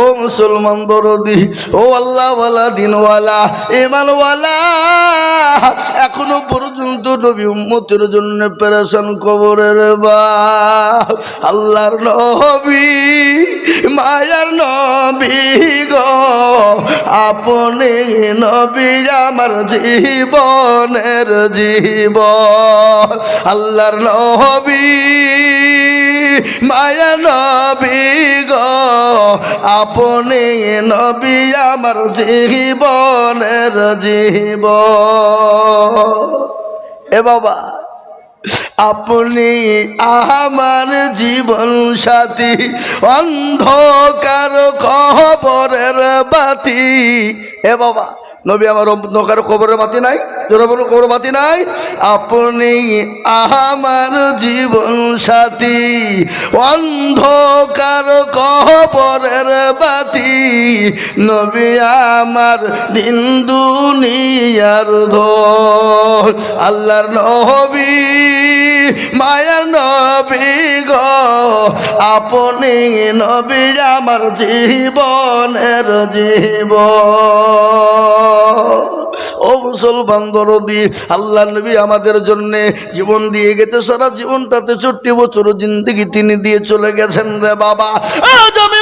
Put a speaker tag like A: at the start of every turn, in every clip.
A: ও মুসলমান দরদি, ও আল্লাহওয়ালা, দিনওয়ালা ইমানওয়ালা এখনও পর্যন্ত নবী উম্মতের জন্য পেরেশান কবরের বা আল্লাহর নবী, মায়ার নবী গো, আপনি নবী আমার জীবনের জীব আল্লাহর নবী মায়া নবী গো, আপনি নবী আমার জীবনের জীব এ বাবা, আপনি আমার জীবন সাথী, অন্ধকার কবরের বাতি। এ বাবা, নবী আমার অন্ধকার কবরের বাতি নাই? বলুন, কবর বাতি নাই? আপনি আমার জীবন সাথী, অন্ধকার কবরের বাতি। নবী আমার দিন দুনিয়ার ধর আল্লাহর নবী, মায়ার নবী গো। আপনি নবী আমার জীবনের জীব ও মুসলমান দরদি আল্লাহ নবী আমাদের জন্য জীবন দিয়ে গেছে, সারা জীবনটাতে চোট্টি বছর জিন্দগি তিনি দিয়ে চলে গেছেন রে বাবা। আজ আমি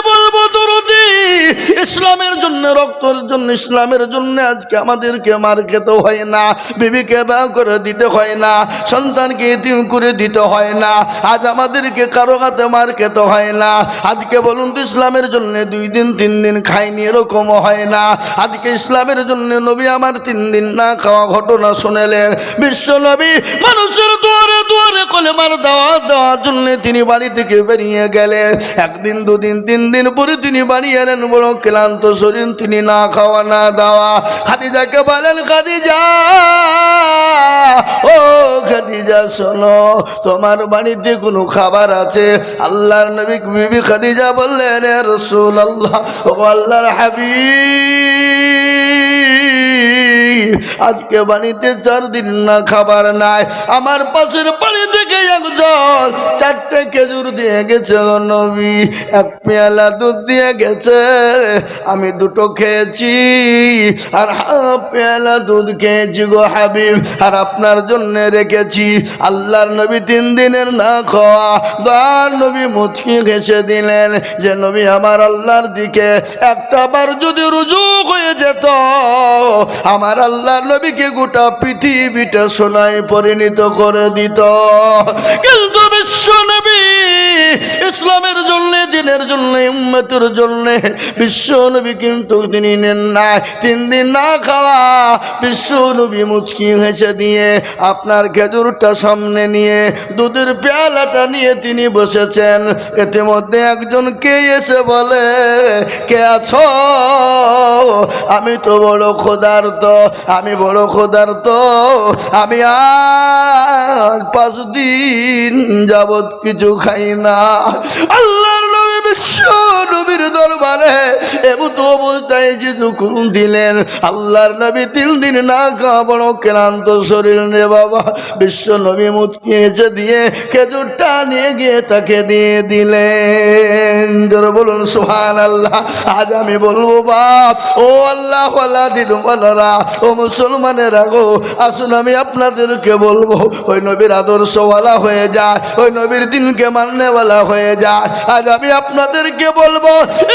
A: ইসলামের জন্য, রক্তের জন্য, ইসলামের জন্য আজকে আমাদেরকে মার খেতে হয় না, বিবিকে ব্যয় করে দিতে হয় না, সন্তানকে এতিম করে দিতে হয় না, আজ আমাদেরকে কারও হাতে মার খেতে হয় না। আজকে বলুন তো ইসলামের জন্য দুই দিন, তিন দিন খাইনি, এরকম হয় না। আজকে ইসলামের জন্য নবী আমার তিন দিন না খাওয়া ঘটনা শুনেলেন। বিশ্ব নবী মানুষের দুয়ারে দুয়ারে কলেমার দেওয়া দেওয়ার জন্য তিনি বাড়ি থেকে বেরিয়ে গেলেন। একদিন, দুদিন, তিন দিন পরে তিনি বাড়ি এলেন। বড় ক্লান্ত শরীর, তিনি না খাওয়া, না দেওয়া। খাদিজাকে বলেন, খাদিজা, ও খাদিজা, শোনো, তোমার বাড়িতে কোনো খাবার আছে? আল্লাহর নবী বিবি খাদিজা বললেন রসুল আল্লাহ ও আল্লাহর হাবিব আজকে বাড়িতে চার দিন না খাবার নাই। আমার পাশের বাড়ি থেকে একজন চারটে খেজুর দিয়ে গেছে নবী, এক পেয়ালা দুধ দিয়ে গেছে। আমি দুটো খেয়েছি আর পেয়ালা দুধ খেয়েছি গো হাবিব, আর আপনার জন্য রেখেছি। আল্লাহর নবী তিন দিনের না খাওয়া, দয়ার নবী মুচকি ঘেসে দিলেন যে, নবী, আমার আল্লাহর দিকে একটা বার যদি রুজু হয়ে যেত, আমার আল্লাহর নবীকে গোটা পৃথিবীটা সোনায় পরিণত করে দিত। কিন্তু বিশ্ব নবী ইসলামের জন্য, দিনের জন্য, উম্মতের জন্য, বিশ্ব নবী কিন্তু তিনি নেন না তিন দিন না খাওয়া, বিশ্ব নবী মুচকি হেসে দিয়ে আপনার খেজুরটা সামনে নিয়ে, দুধের পেয়ালাটা নিয়ে তিনি বসেছেন। ইতিমধ্যে একজন কে এসে বলে, কে আছো? আমি তো বড় ক্ষুধার্ত, আমি বড় ক্ষুধার্ত, আমি আজ পাঁচ দিন যাবৎ কিছু খাই না। আল্লাহর নবী বলুন আল্লাহ আজ আমি বলব, বাপ, ও আল্লাহ ও মুসলমানেরা গো, আসুন আমি আপনাদেরকে বলব, ওই নবীর আদর্শওয়ালা হয়ে যায় ওই নবীর দিনকে মান্যওয়ালা হয়ে যায় আজ আমি আপনাদেরকে বলব,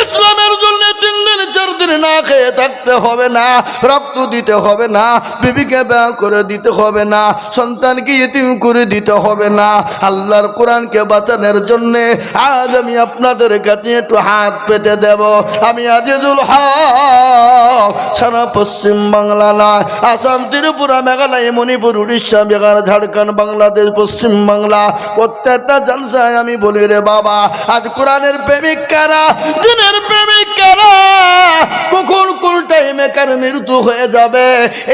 A: ইসলামের জন্য তিন দিন, চার দিন না খেয়ে থাকতে হবে না, রক্ত দিতে হবে না, বিবিকে ব্যয় করে দিতে হবে না, সন্তানকে ইতিম করে দিতে হবে না। আল্লাহর কোরআনকে বাঁচানোর জন্যে আজ আমি আপনাদের কাছে একটু হাত পেতে দেব। আমি আজিজুল হক, সারা পশ্চিম বাংলা না, আসাম, ত্রিপুরা, মেঘালয়, মণিপুর, উড়িষ্যা, বিহার, ঝাড়খণ্ড, বাংলাদেশ, পশ্চিম বাংলা, প্রত্যেকটা জলসায় আমি বলি রে বাবা, আজ কোরআনের প্রেমিক কারা? দিনের প্রেমিক কারা কখন কোন টাইমে বেকার মৃত্যু হয়ে যাবে।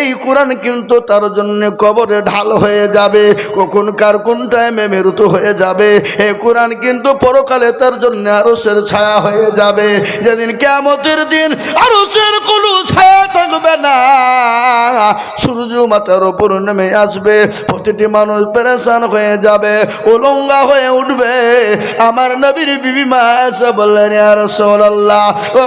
A: এই কোরআন কিন্তু তার জন্য কবরে ঢাল হয়ে যাবে। কখন কার কোন টাইমে মৃত্যু হয়ে যাবে। এই কোরআন কিন্তু পরকালে তার জন্য আরসের ছায়া হয়ে যাবে। যেদিন কেমতের দিন আরসের কোনো ছায়া থাকবে না। সূর্য মাথার ওপর নেমে আসবে। প্রতিটি মানুষ পেরেশান হয়ে যাবে। উলঙ্গা হয়ে উঠবে। আমার নবীর বিবি মা বললেন আর সোল্লাহ ও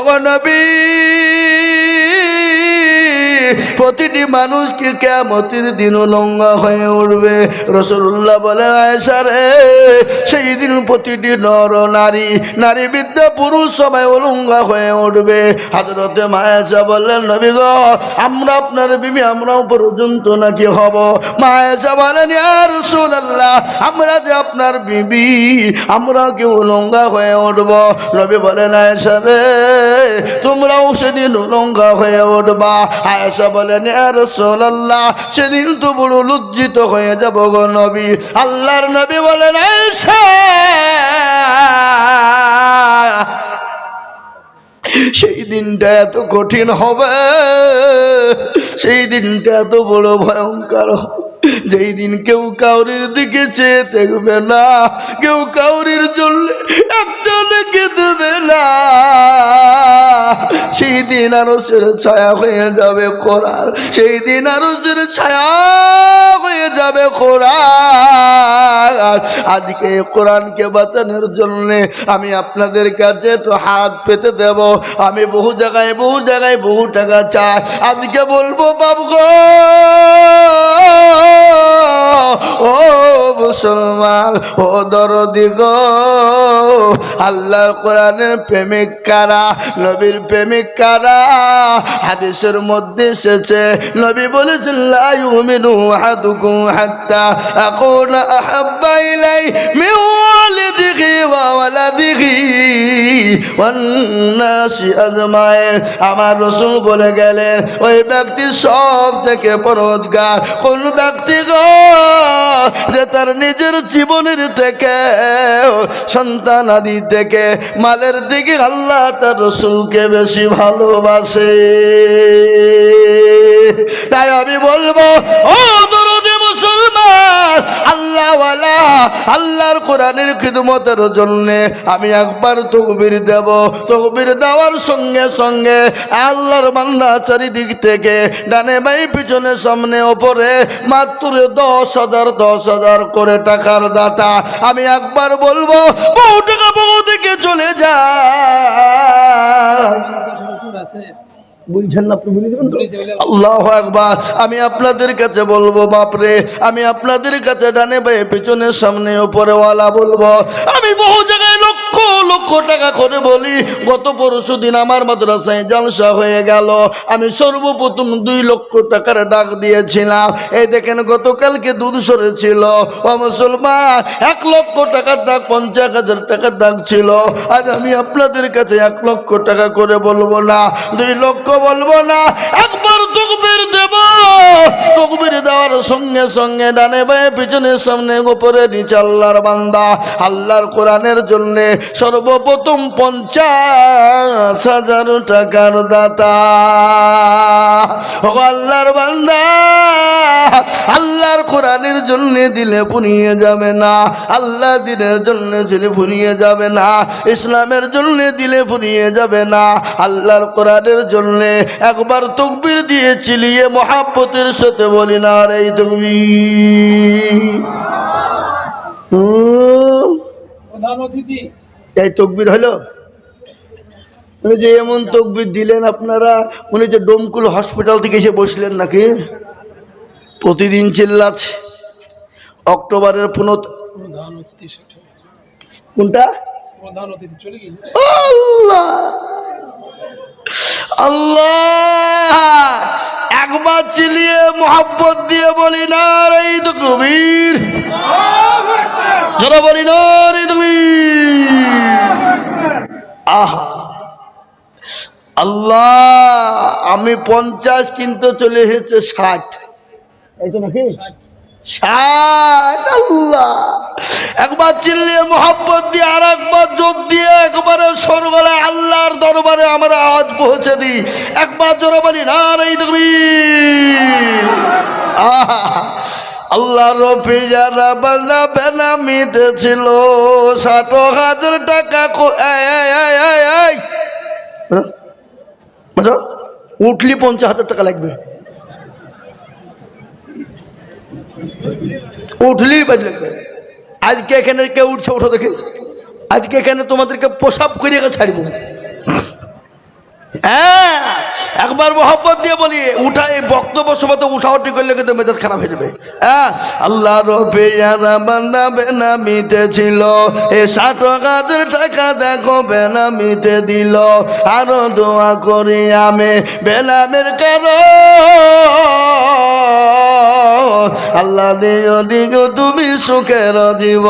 A: প্রতিটি মানুষকে কেমতির দিন লঙ্গা হয়ে উঠবে। রসুল্লাহ বলে আয়সা সেই দিন প্রতিটি নর নারী নারী বিদ্যা পুরুষ সবাই অলঙ্গা হয়ে উঠবে। হাজরতে মায়াসা বললেন, নবী আমরা আপনার বিবি, আমরাও পর্যন্ত নাকি হব? মায়াসা বলেন আর রসুল্লাহ আমরা যে আপনার বিবি আমরা কেউ লঙ্গা হয়ে উঠব। নবী বলেন আয়সা রে, তোমরাও সেদিন লঙ্গা হয়ে উঠবা। আয়েশা বলেন রসোল্লাহ সেদিন তো বড় লজ্জিত হয়ে যাব গো নবী। আল্লাহর নবী বলেন আয়েশা সেই দিনটা এত কঠিন হবে, সেই দিনটা এত বড় ভয়ঙ্কর হবে। যেই দিন কেউ কাউরির দিকে চেয়ে দেখবে না, কেউ কাউরির জন্য একটা লেগে দেবে না। সেই দিন আরও ছায়া হয়ে যাবে কোরআন সেই দিন আরও ছায়া হয়ে যাবে কোরআন আজকে কোরআনকে বাঁচানোর জন্য আমি আপনাদের কাছে একটু হাত পেতে দেব। আমি বহু জায়গায় বহু জায়গায় বহু টাকা চাই। আজকে বলব বাবু গো! ও মুসলমান, ও দরদি গো। আল্লাহর কোরআনের প্রেমিক কারা? নবীর প্রেমিক কারা? হাদিসের মধ্যে এসেছে, নবী বলেছেন, লা ইউমিনু আহাদুকুম হাত্তা আকুনা আমার রাসূল বলে গেলেন, ওই ব্যক্তি সব থেকে পরোজগার কোন ব্যক্তি গো, যে তার নিজের জীবনের থেকে, সন্তান আদি থেকে মালের দিকে আল্লাহ তার রসুলকে বেশি ভালোবাসে। তাই আমি বলব, ও আল্লাহওয়ালা, আল্লাহর কোরআনের খিদমতের জন্য আমি একবার তকবির দেব। তকবির দেওয়ার সঙ্গে সঙ্গে আল্লাহর বান্দা চারিদিক থেকে ডানে বাই পিছনে সামনে ওপরে মাত্র দশ হাজার দশ হাজার করে টাকার দাতা। আমি একবার বলব বহু টাকা বহু দিকে চলে যায় বুঝছেন আপনি বুঝে দেবেন তো? আল্লাহ একবার আমি আপনাদের কাছে বলব বাপরে আমি আপনাদের কাছে ডানে বাই পিছনে সামনে ওপরেওয়ালা বলব। আমি বহু জায়গায় লক্ষ লক্ষ টাকা করে বলি গত পরশু দিন আমার মাদ্রাসায় জালসা হয়ে গেল। আমি সর্বপ্রথম দুই লক্ষ টাকার ডাক দিয়েছিলাম। এই দেখেন গতকালকে দুধ সরেছিল। ও মুসলমান এক লক্ষ টাকার ডাক পঞ্চাশ হাজার টাকার ডাক ছিল। আজ আমি আপনাদের কাছে এক লক্ষ টাকা করে বলব না দুই লক্ষ বলব না। একবার তকবির দেব তকবির দেওয়ার সঙ্গে সঙ্গে ডানে বায়ে, পিছনে সামনে, গোপরে নিচে, আল্লাহর বান্দা। আল্লাহর কোরআনের জন্য সর্বপ্রথম পঞ্চাশ হাজার টাকার দাতা। ও আল্লাহর বান্দা, আল্লাহর কোরআনের জন্য দিলে পুনিয়ে যাবে না। আল্লাহ দিনের জন্য দিলে ফুরিয়ে যাবে না। ইসলামের জন্য দিলে ফুরিয়ে যাবে না। আল্লাহর কোরআনের জন্য একবার তকবির দিয়ে চিলিয়ে মহাব্বতের সাথে বলি না রে হুম, এই তকবির হলো? যে এমন তকবির দিলেন আপনারা উনি যে ডোমকুল হসপিটাল থেকে এসে বসলেন নাকি? প্রতিদিন চিল্লাচ্ছে। অক্টোবরের পুনত
B: প্রধান অতিথি সেটা।
A: কোনটা?
B: প্রধান অতিথি চলে গেছে
A: আল্লাহ! একবার চিলিয়ে মোহাব্বত দিয়ে বলি না রে তো কবির। বলি না রে তুমি আহা! আল্লাহ, আমি পঞ্চাশ কিন্তু চলে এসেছে ষাট। এই তো নাকি? আল্লাহ। একবার চিল্লিয়ে মোহাব্বত দিয়ে আর একবার জোর দিয়ে একবারে সরগলায় আল্লাহর দরবারে আমার আওয়াজ পৌঁছে দিই। একবার জোরে বলি না এই দেখবি আল্লাহ রফি যারা বান্দা বেনামিতে ছিল ষাট হাজার টাকা? উঠলি পঞ্চাশ হাজার টাকা লাগবে। উঠলি বাজ লাগবে আজকে এখানে কেউ উঠছে উঠো দেখে। আজকে এখানে তোমাদেরকে পোশাক করিয়ে ছাড়বো। হ্যাঁ একবার মোহব্বত দিয়ে বলি, উঠা, এই বক্তব্য সময় তো উঠা উঠি করলে কিন্তু মেজাজ খারাপ হয়ে যাবে। হ্যাঁ আল্লাহ রফে বান্দা বেনামিতে ছিল, এ ষাট হাজার টাকা দেখো বেনামিতে দিল। আরও দোয়া করি আমি বেনামের কারণ আল্লাহ দিও তুমি সুখের জীব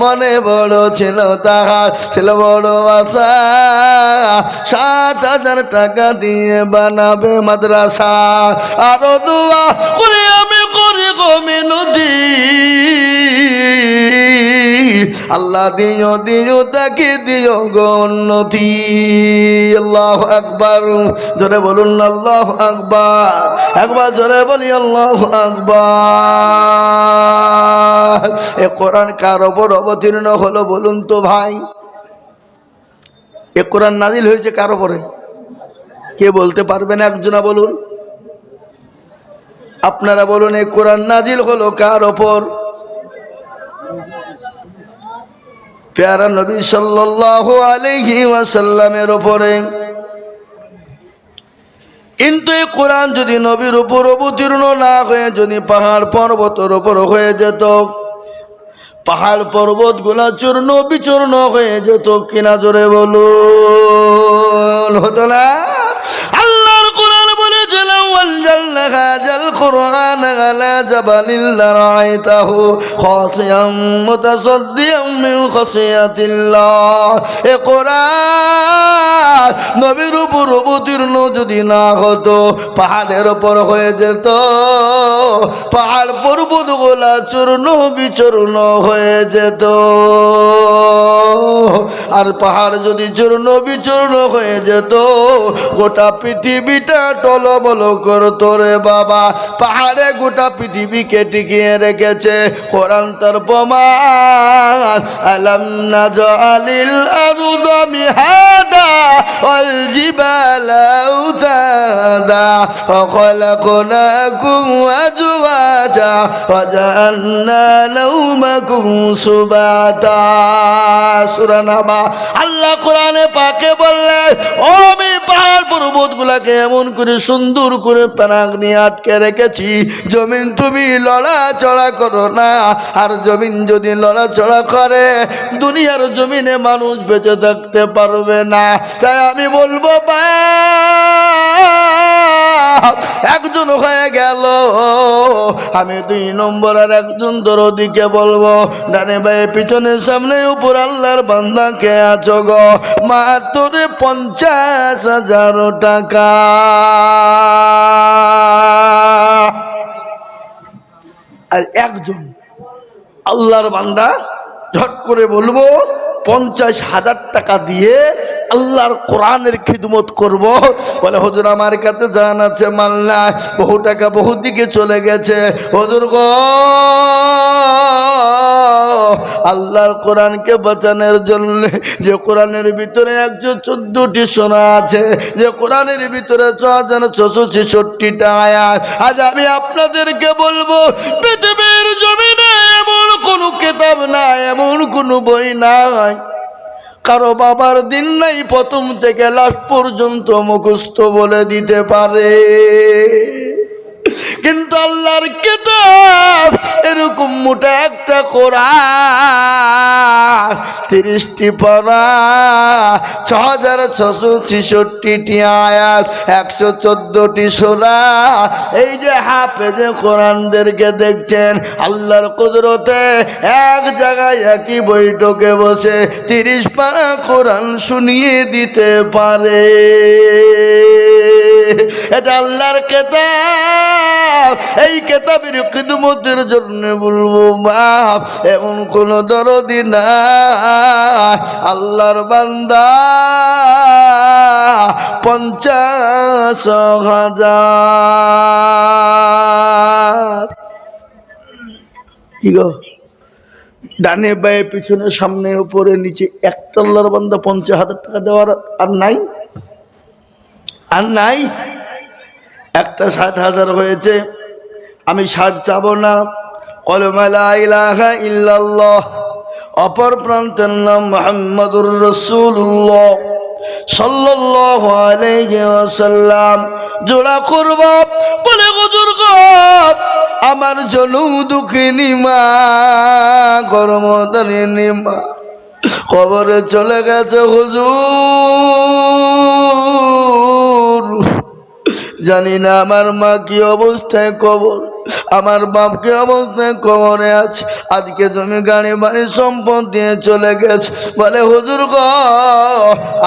A: মনে বড় ছিল তাহার, ছিল বড় আশা। সাত হাজার টাকা দিয়ে বানাবে মাদ্রাসা। আরও দোয়া করে আমি করি মিনতি। আল্লাহ দিও দিও তাকে দিও গো উন্নতি। আল্লাহ আকবার। জোরে বলুন, আল্লাহ আকবার। একবার জোরে বলি, আল্লাহ আকবার। এ কোরআন কার ওপর অবতীর্ণ হলো বলুন তো ভাই? এ কোরআন নাজিল হয়েছে কার ওপরে? কে বলতে পারবেন একজনা বলুন? আপনারা বলুন এই কোরআন নাজিল হলো কার ওপর? পেয়ারা নবী সাল্লাসাল্লামের ওপরে কিন্তু এই কোরআন যদি নবীর উপর অবতীর্ণ না হয়ে যদি পাহাড় পর্বতের ওপর হয়ে যেত, পাহাড় পর্বতগুলা চূর্ণ বিচূর্ণ হয়ে যেত কিনা জোরে বলুন, হতো না? নবীর উপর অবতীর্ণ যদি না হতো, পাহাড়ের ওপর হয়ে যেত, পাহাড় পর্বত গোলা চূর্ণ বিচূর্ণ হয়ে যেত। আর পাহাড় যদি চূর্ণ বিচূর্ণ হয়ে যেত, গোটা পৃথিবীটা টলমল করতো রে। বাবা পাহাড়ে গোটা পৃথিবীকে টিকিয়ে রেখেছে কোরআন তার প্রমাণ আলম না জালিল আরুদ মিহাদা ওয়াল জিবালা উতাদা وخلقناكم أزواجا وجعلنا نومكم سباتا সূরা নাবা আল্লাহ কোরআনে পাকে বললেন ও আমি পাহাড় পর্বত গুলাকে এমন করে সুন্দর করে প্যানাক নিয়ে আটকে রেখেছি। জমিন তুমি লড়াচড়া করো না। আর জমিন যদি লড়াচড়া করে, দুনিয়ার জমিনে মানুষ বেঁচে থাকতে পারবে না। তাই আমি বলব একজন হয়ে গেল। আমি দুই নম্বর আর একজন দরদিকে বলব, ডানে ভাই পিছনের সামনে, উপর আল্লাহর বান্দাকে আছো গো? মাত্র পঞ্চাশ হাজার টাকা। আর একজন আল্লাহর বান্দা ঝট করে বলব পঞ্চাশ হাজার টাকা দিয়ে আল্লাহর কোরআনের খিদমত করব। বলে, হুজুর, আমার কাছে জান আছে মাল্লা বহু টাকা বহু দিকে চলে গেছে। হজুর গো, আল্লাহর কোরআনকে বাঁচানোর জন্য যে কোরআনের ভিতরে একশো চোদ্দটি সোনা আছে, যে কোরআনের ভিতরে ছ হাজার ছশো ছেষট্টিটা আয়াত, আজ আমি আপনাদেরকে বলব, পৃথিবীর জমিনে কোনো বই নাই। কারও বাবার দিন নাই, প্রথম থেকে লাস্ট পর্যন্ত মুখস্থ বলে দিতে পারে। কিন্তু আল্লাহর কেতাব এরকম মোটা একটা কোরআন, তিরিশটি পড়া ছ হাজার ছশো ছেষট্টিটি আয়াত, একশো চোদ্দটি সোরা। এই যে হাফেজে কোরআনদেরকে দেখছেন, আল্লাহর কুদরতে এক জায়গায় একই বৈঠকে বসে তিরিশ পারা কোরআন শুনিয়ে দিতে পারে। এটা আল্লাহর কেতাব। এই কেতাবের খিদমতের জন্য বলব বাপ এমন কোন দরদি না আল্লাহর বান্দা পঞ্চাশ হাজার। কি গো? ডানে বায়ে, পিছনে, সামনে, উপরে, নিচে একটা আল্লাহর বান্দা পঞ্চাশ হাজার টাকা দেওয়ার আর নাই? আর নাই? একটা ষাট হাজার হয়েছে। আমি ষাট চাবো না। অপর প্রান্তের নাম মোহাম্মদুর রসুল্লাহ জোড়া করব। বলে আমার জনম দুঃখিনী মা গরমদারিনী মা। কবরে চলে গেছে হুজুর। জানি না আমার মা কি অবস্থায় কবর। আমার বাপ কি অবস্থায় কবরে আছে। আজকে তুমি গাড়ি, বাড়ি, সম্পদ দিয়ে চলে গেছে। বলে, হুজুর গ,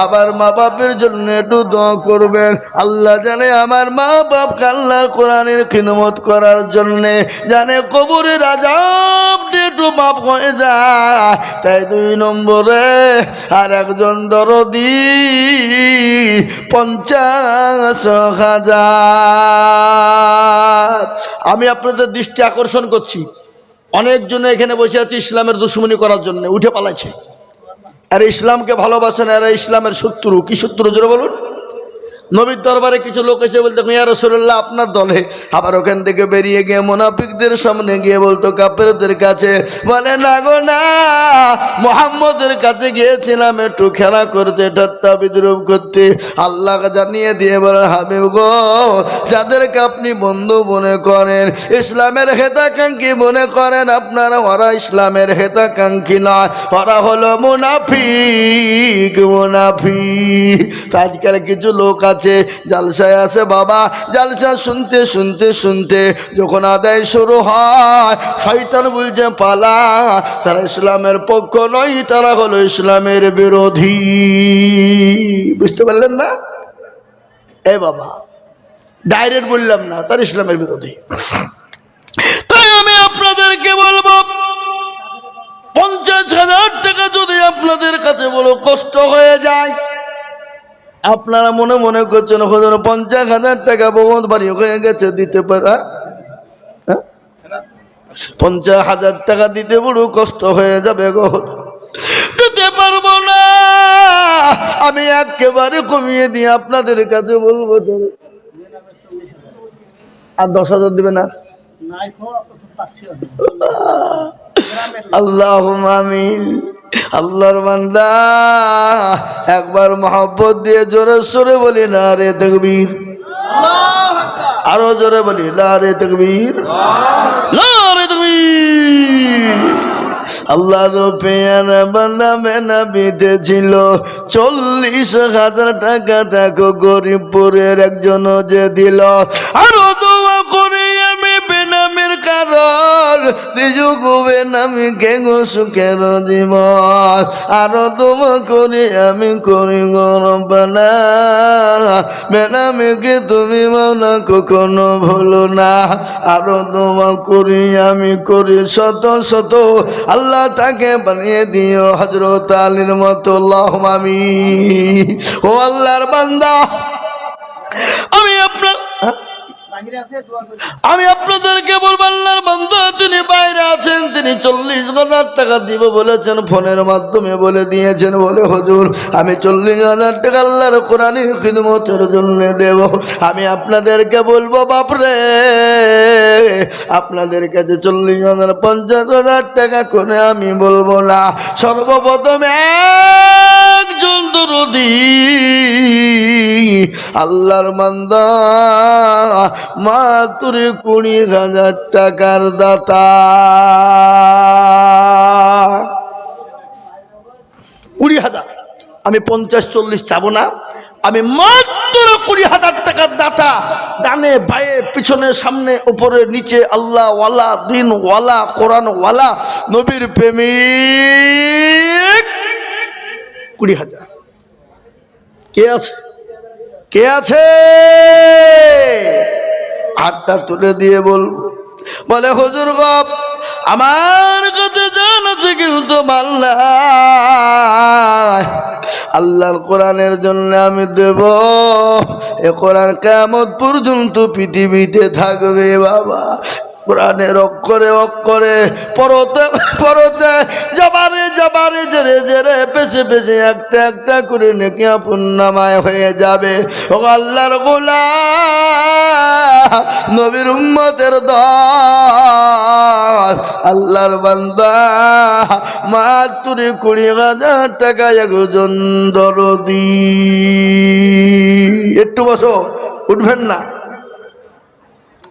A: আবার মা বাপের জন্য একটু দোয়া করবেন। আল্লাহ জানে আমার মা বাপ আল্লাহর কোরআনের খিদমত করার জন্যে জানে কবরের আজাব একটু মাপ হয়ে যায়। তাই দুই নম্বরে আর একজন দরদি পঞ্চাশ হাজার। আমি আপনাদের দৃষ্টি আকর্ষণ করছি। অনেকজন এখানে বসে আছে ইসলামের দুশ্মনী করার জন্য, উঠে পালাইছে। আর ইসলামকে ভালোবাসেন, আর ইসলামের শত্রু, কি শত্রু জোরে বলুন? নবীর দরবারে কিছু লোক এসে বলতো ইয়া রসুল্লাহ আপনার দলে আবার ওখান থেকে বেরিয়ে গিয়ে মোনাফিকদের সামনে গিয়ে বলতো কাপেরদের কাছে, বলে, না গো, না, মোহাম্মদের কাছে গিয়েছিলাম একটু খেলা করতে, ঠাট্টা বিদ্রুপ করতে। আল্লাহ জানিয়ে দিয়ে বলেন হাবিব গো, যাদেরকে আপনি বন্ধু মনে করেন, ইসলামের হেতাকাঙ্ক্ষী মনে করেন, আপনারা ওরা ইসলামের হেতাকাঙ্ক্ষী নয়, ওরা হলো মুনাফিক মুনাফিক। আজকাল কিছু লোক আছে জালসায় আছে বাবা, জালসা শুনতে শুনতে শুনতে যখন আদায় শুরু হয়, শয়তান বলছে, পালা, তারা ইসলামের পক্ষ নয়, তারা হলো ইসলামের বিরোধী। বুঝতে পারলেন না? এ বাবা ডাইরেক্ট বললাম না, তার ইসলামের বিরোধী। তাই আমি আপনাদেরকে বলব, পঞ্চাশ হাজার টাকা যদি আপনাদের কাছে বলো, কষ্ট হয়ে যায়। আপনারা মনে মনে করছেন হজুর পঞ্চাশ হাজার টাকা বহুত বাড়ি হয়ে গেছে দিতে পারা? পঞ্চাশ হাজার টাকা দিতে বড় কষ্ট হয়ে যাবে গো। দিতে পারব না। আমি একেবারে কমিয়ে দিয়ে আপনাদের কাছে বলব। আর দশ হাজার দিবে না? আল্লাহ আমিন। আল্লাহর বান্দা, একবার মহব্বত দিয়ে জোরে সোরে বলি, না রে তকবীর। আরও জোরে বলি লা রে তকবীর। লা রে তকবীর। আল্লাহর পেয়ারা বান্দা মেনা বিতেছিল চল্লিশ হাজার টাকা দেখো গরিবপুরের একজন যে দিল। আরও কারণ নিজ বেনামি কে গো সুখের জীবন। আরও দোয়া করি, আমি করি গরম বানা বেনামিকে তুমি মাওনা কখনো ভুলো না। আরও দোয়া করি, আমি করি শত শত। আল্লাহ তাকে বানিয়ে দিও হজরত আলীর মতো আল্লাহ আমি ও আল্লাহর বান্দা, আমি আপনার? আমি আপনাদেরকে বলব, আল্লাহর বান্দা, তিনি বাইরে আছেন, তিনি চল্লিশ হাজার টাকা দিব বলেছেন, ফোনের মাধ্যমে বলে দিয়েছেন, বলে, হজুর, আমি চল্লিশ হাজার টাকা আল্লাহর কোরআনের খিদমতের জন্য দেব। আমি আপনাদেরকে বলব, বাপরে আপনাদের কাছে চল্লিশ হাজার, পঞ্চাশ হাজার টাকা করে আমি বলব না, সর্বপ্রথম একজন দরদি। আল্লাহর মান্দা মাত্র কুড়ি হাজার টাকার দাতা। কুড়ি হাজার। আমি পঞ্চাশ, চল্লিশ চাবো না। আমি মাত্র কুড়ি হাজার টাকার দাতা। ডানে, বায়ে, পিছনে, সামনে, উপরে, নিচে, আল্লাহ ওয়ালা, দিন ওয়ালা, কোরআন ওয়ালা, নবীর প্রেমিক। কুড়ি হাজার। কে আছে? কে আছে? হাতটা তুলে দিয়ে বলব বলে, হুজুর গপ আমার কাছে জান আছে কিন্তু মাল্লা আল্লাহর কোরআনের জন্য আমি দেব। এ কোরআন কেমন পর্যন্ত পৃথিবীতে থাকবে বাবা? কোরআনের অক্ষরে অক্ষরে, পরতে পরতে, জবারে জবারে, জেরে জেরে পেছে পেছে একটা একটা করে নেকি পুণ্যমায় হয়ে যাবে। ও আল্লাহর গোলা নবীর উম্মতের দল, আল্লাহর বান্দা মাত্র কুড়ি হাজার টাকা একজন দরদি। একটু বসো, উঠবেন না,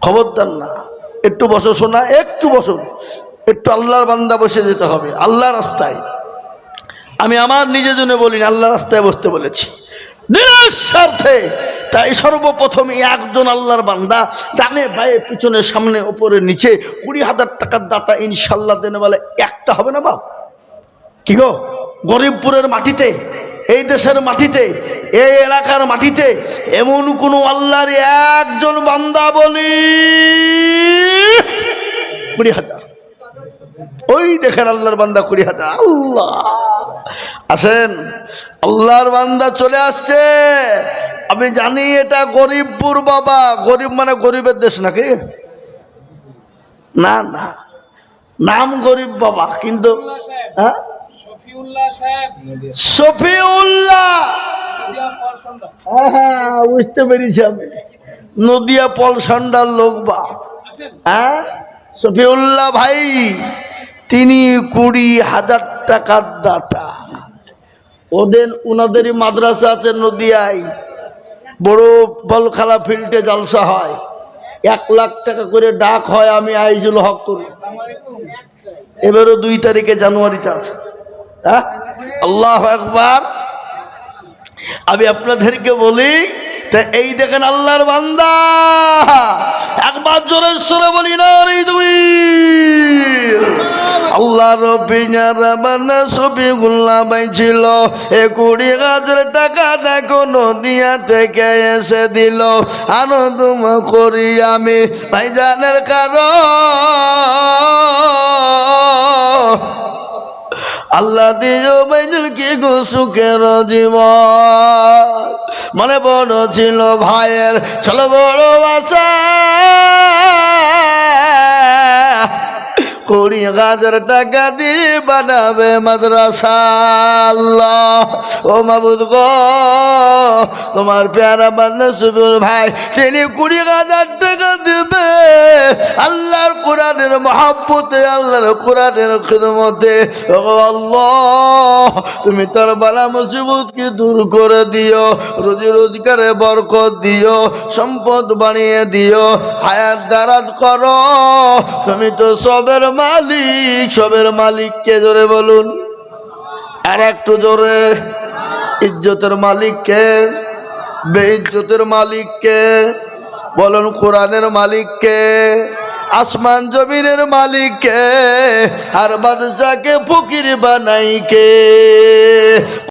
A: খবরদার না। একটু বসো শোনা, একটু বসো। একটু আল্লাহর বান্দা বসে যেতে হবে আল্লাহ রাস্তায়। আমি আমার নিজের জন্য বলিনি আল্লাহ রাস্তায় বসতে বলেছি। দিনের স্বার্থে তাই সর্বপ্রথম একজন আল্লাহর বান্দা ডানে বায়ে পিছনে সামনে উপরে নিচে কুড়ি হাজার টাকার দাতা ইনশাল্লাহ দেনে বলে, একটা হবে না বাপ? কি গো? গরিবপুরের মাটিতে এই দেশের মাটিতে, এই এলাকার মাটিতে এমন কোন আল্লাহর একজন বান্দা বলি কুড়ি হাজার। ওই দেখেন আল্লাহর বান্দা কুড়ি হাজার। আল্লাহ। আসেন, আল্লাহর বান্দা চলে আসছে। আমি জানি এটা গরিবপুর বাবা। গরিব মানে গরিবের দেশ নাকি? না না। নাম গরিব বাবা, কিন্তু হ্যাঁ?
B: শফিউল্লাহ
A: হ্যাঁ হ্যাঁ বুঝতে পেরেছি আমি। নদিয়া পলসান্ডার লোক বা। হ্যাঁ শফিউল্লাহ ভাই তিনি কুড়ি হাজার টাকার দাতা। ওদের ওনাদেরই মাদ্রাসা আছে নদিয়ায়। বড় বলখালা ফিল্ডে জালসা হয়। এক লাখ টাকা করে ডাক হয় আমি আইজুল হক করি। এবারও দুই তারিখে জানুয়ারিতে আছে। হ্যাঁ? আল্লাহ একবার আমি আপনাদেরকে বলি, তা এই দেখেন আল্লাহর বান্দা। একবার জোরে সরে বলি না রে তুমি আল্লাহ এ কুড়ি হাজার টাকা দেখো নদিয়া থেকে এসে দিল। আনন্দ করি আমি, ভাইজানের কারণ। আল্লাহ দিয়ে গো সুখের জীবন। মনে বড় ছিল ভাইয়ের চলো বড় বাসা। কুড়ি হাজার টাকা দিয়ে বানাবে মাদ্রাসা। আল্লাহ, ও মাবুদ গো। তোমার পেয়ারা বান্ধব সুবুল ভাই, তিনি কুড়ি হাজার টাকা দেবে। আল্লাহর কোরআনের মহাব্বতে, আল্লাহর কোরআনের খিদমতে। তুমি তার বালা মুসিবতকে দূর করে দিও, রোজি রোজগারে বরকত দিও, সম্পদ বানিয়ে দিও, হায়াত দারাত করো। তুমি তো সবের মালিক, সবের মালিককে জোরে বলুন। আর একটু জোরে, ইজ্জতের মালিককে। বেইজ্জতের মালিককে বলুন কোরআনের মালিককে আসমান জমিনের মালিককে আর বাদশাকে ফকির বানাইকে।